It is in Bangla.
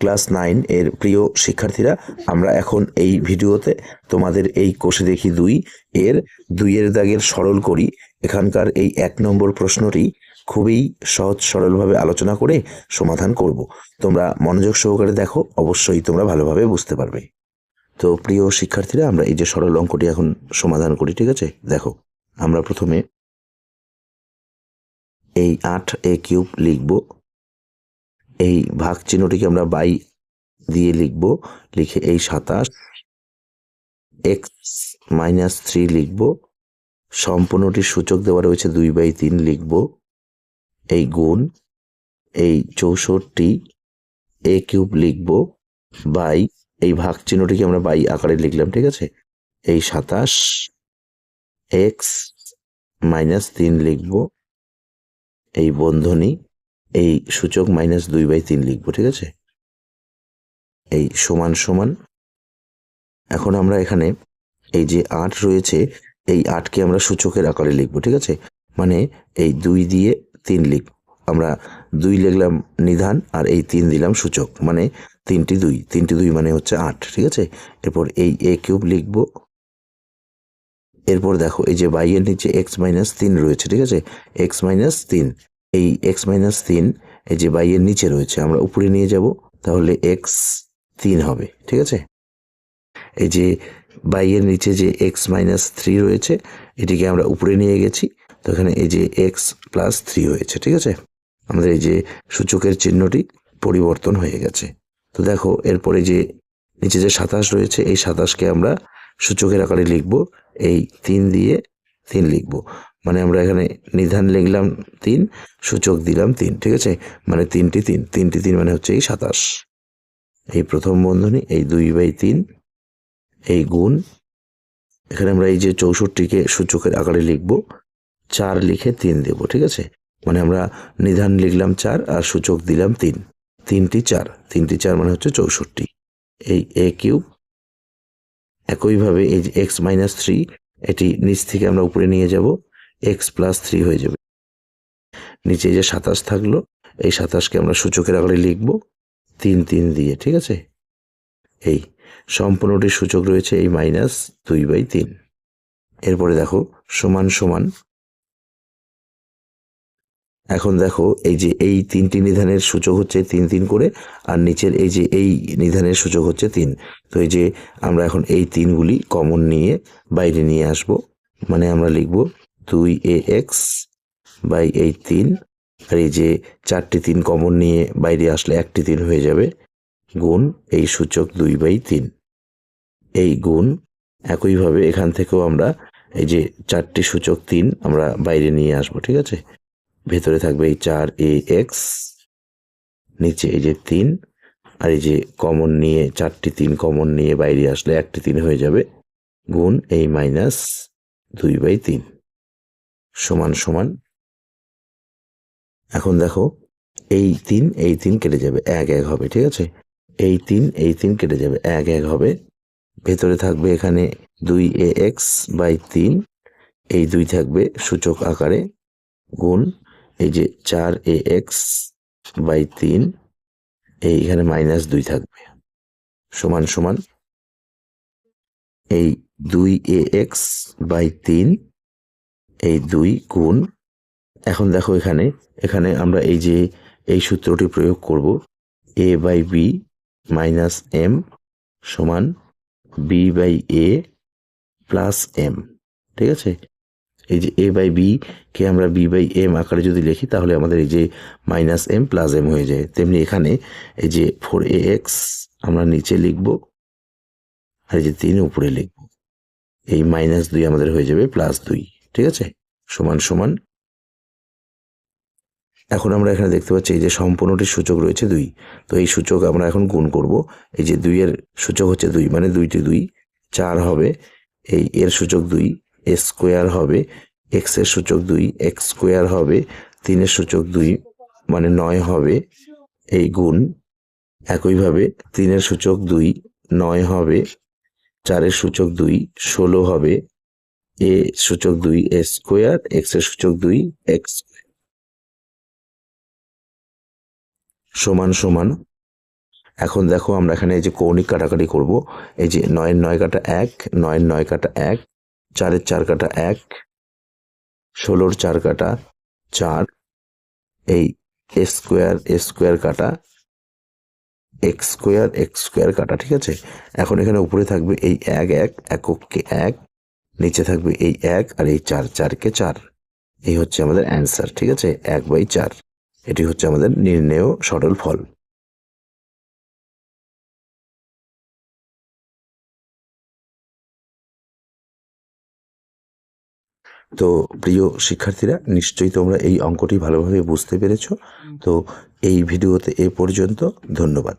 ক্লাস নাইন এর প্রিয় শিক্ষার্থীরা, আমরা এখন এই ভিডিওতে তোমাদের এই কোষে দেখি দুই, এর দুইয়ের দাগের সরল করি। এখানকার এই এক নম্বর প্রশ্নটি খুবই সহজ সরলভাবে আলোচনা করে সমাধান করব। তোমরা মনোযোগ সহকারে দেখো, অবশ্যই তোমরা ভালোভাবে বুঝতে পারবে। তো প্রিয় শিক্ষার্থীরা, আমরা এই যে সরল অঙ্কটি এখন সমাধান করি, ঠিক আছে? দেখো, আমরা প্রথমে এই আট এ কিউব লিখব। এই ভাগ চিহ্নটিকে আমরা বাই দিয়ে লিখব। লিখে এই সাতাশ এক্স মাইনাস থ্রি লিখব। সম্পূর্ণটির সূচক দেওয়া রয়েছে দুই বাই তিন লিখব। এই গুণ, এই চৌষট্টি এ কিউব লিখব। বাই এই ভাগ চিহ্নটিকে আমরা বাই আকারে লিখলাম, ঠিক আছে? এই সাতাশ এক্স মাইনাস তিন লিখব। এই বন্ধনী এই সূচক মাইনাস দুই বাই তিন লিখব, ঠিক আছে? এই সমান সমান, এখন আমরা এখানে এই যে আট রয়েছে, এই আটকে আমরা সূচকের আকারে লিখব, ঠিক আছে? মানে এই দুই দিয়ে তিন লিখ আমরা দুই লিখলাম নিধান আর এই তিন দিলাম সূচক মানে তিনটি দুই। তিনটি দুই মানে হচ্ছে আট, ঠিক আছে? এরপর এই এ কিউব লিখব। এরপর দেখো, এই যে বাইয়ের নিচে এক্স মাইনাস তিন রয়েছে, ঠিক আছে? এক্স মাইনাস তিন। এই এক্স মাইনাস তিন, এই যে বাইয়ের নিচে রয়েছে, আমরা উপরে নিয়ে যাব, তাহলে এক্স তিন হবে, ঠিক আছে? এই যে বাইয়ের নিচে যে এক্স মাইনাস থ্রি রয়েছে, এটিকে আমরা উপরে নিয়ে গেছি, তো এখানে এই যে এক্স প্লাস থ্রি হয়েছে, ঠিক আছে? আমাদের এই যে সূচকের চিহ্নটি পরিবর্তন হয়ে গেছে। তো দেখো, এরপরে যে নিচে যে সাতাশ রয়েছে, এই সাতাশকে আমরা সূচকের আকারে লিখব, এই তিন দিয়ে তিন লিখব। মানে আমরা এখানে নিধান লিখলাম তিন, সূচক দিলাম তিন, ঠিক আছে? মানে তিনটি তিন তিনটি তিন মানে হচ্ছে এই সাতাশ। এই প্রথম বন্ধনী, এই দুই বাই তিন, এই গুণ। এখানে আমরা এই যে চৌষট্টিকে সূচকের আকারে লিখব, চার লিখে তিন দেব, ঠিক আছে? মানে আমরা নিধান লিখলাম চার আর সূচক দিলাম তিন। তিনটি চার তিনটি চার মানে হচ্ছে চৌষট্টি। এই এ কিউব একইভাবে এই যে এক্স মাইনাস থ্রি, এটি নিচ থেকে আমরা উপরে নিয়ে যাব। এক্স প্লাস থ্রি হয়ে যাবে। নিচে যে সাতাশ থাকল, এই সাতাশকে আমরা সূচকের আকারে লিখব তিন তিন দিয়ে, ঠিক আছে? এই সম্পূর্ণটির সূচক রয়েছে এই মাইনাস দুই বাই তিন। এরপরে দেখো, সমান সমান। এখন দেখো, এই যে এই তিনটি নিধানের সূচক হচ্ছে তিন তিন করে, আর নিচের এই যে এই নিধানের সূচক হচ্ছে তিন। তো এই যে আমরা এখন এই তিনগুলি কমন নিয়ে বাইরে নিয়ে আসব। মানে আমরা লিখব দুই এ এক্স বাই এই তিন আর এই যে চারটি তিন কমন নিয়ে বাইরে আসলে একটি তিন হয়ে যাবে। গুণ এই সূচক দুই বাই তিন। এই গুণ একইভাবে এখান থেকেও আমরা এই যে চারটি সূচক তিন আমরা বাইরে নিয়ে আসব, ঠিক আছে? ভেতরে থাকবে এই চার এ এক্স নিচে এই যে তিন, আর এই যে কমন নিয়ে চারটি তিন কমন নিয়ে বাইরে আসলে একটি তিন হয়ে যাবে। গুণ এই মাইনাস দুই বাই তিন। সমান সমান। এখন দেখো, এই তিন এই তিন কেটে যাবে, এক এক হবে, ঠিক আছে? এই তিন এই তিন কেটে যাবে, এক এক হবে। ভেতরে থাকবে এখানে দুই এ এক্স বাই তিন, এই দুই থাকবে সূচক আকারে গুণ এই যে চার এ এক্স বাই তিন এইখানে মাইনাস দুই থাকবে, সমান সমান। এই দুই এ এক্স বাই তিন এই দুই গুণ। এখন দেখো এখানে এখানে আমরা এই যে এই সূত্রটি প্রয়োগ করব A by B minus M সমান B by A plus M ঠিক আছে? এই যে এ বাই বি কে আমরা বি বাই এম আকারে যদি লিখি, তাহলে আমাদের এই যে মাইনাস এম প্লাস এম হয়ে যায়। তেমনি এখানে এই যে ফোর এ এক্স আমরা নিচে লিখব, আর এই যে তিন উপরে লিখব। এই মাইনাস দুই আমাদের হয়ে যাবে প্লাস দুই। ঠিক আছে? সমান সমান। এখন আমরা এখানে দেখতে পাচ্ছি এই যে সম্পূর্ণটির সূচক রয়েছে দুই। তো এই সূচক আমরা এখন গুণ করব। এই যে দুইয়ের সূচক হচ্ছে দুই মানে দুইটি দুই। চার হবে, এই এর সূচক দুই। স্কোয়ার হবে, এক্সের সূচক দুই, এক্স স্কোয়ার হবে তিনের সূচক দুই মানে নয় হবে, এই গুণ। একইভাবে তিনের সূচক দুই, নয় হবে, চারের সূচক দুই, ষোলো হবে এ সূচক দুই এ স্কোয়ার, এক্সের সূচক দুই এক্স সমান সমান, এখন দেখো আমরা এখানে এই যে কৌণিক কাটাকাটি করব, এই যে নয়ের নয় কাটা এক, নয়ের নয় কাটা এক, চারের চার কাটা এক, ষোলোর চার কাটা চার, এই এ স্কোয়ার এ স্কোয়ার কাটা এক্স স্কোয়ার এক্স স্কোয়ার কাটা, ঠিক আছে? এখন এখানে উপরে থাকবে এই এক এক এককে এক নিচে থাকবে এই এক আর এই চার, চারকে চার। এই হচ্ছে আমাদের অ্যান্সার ঠিক আছে? এক বাই চার। এটি হচ্ছে আমাদের নির্ণেয় সরল ফল। তো প্রিয় শিক্ষার্থীরা, নিশ্চয়ই তোমরা এই অঙ্কটি ভালোভাবে বুঝতে পেরেছ। তো এই ভিডিওতে এ পর্যন্ত, ধন্যবাদ।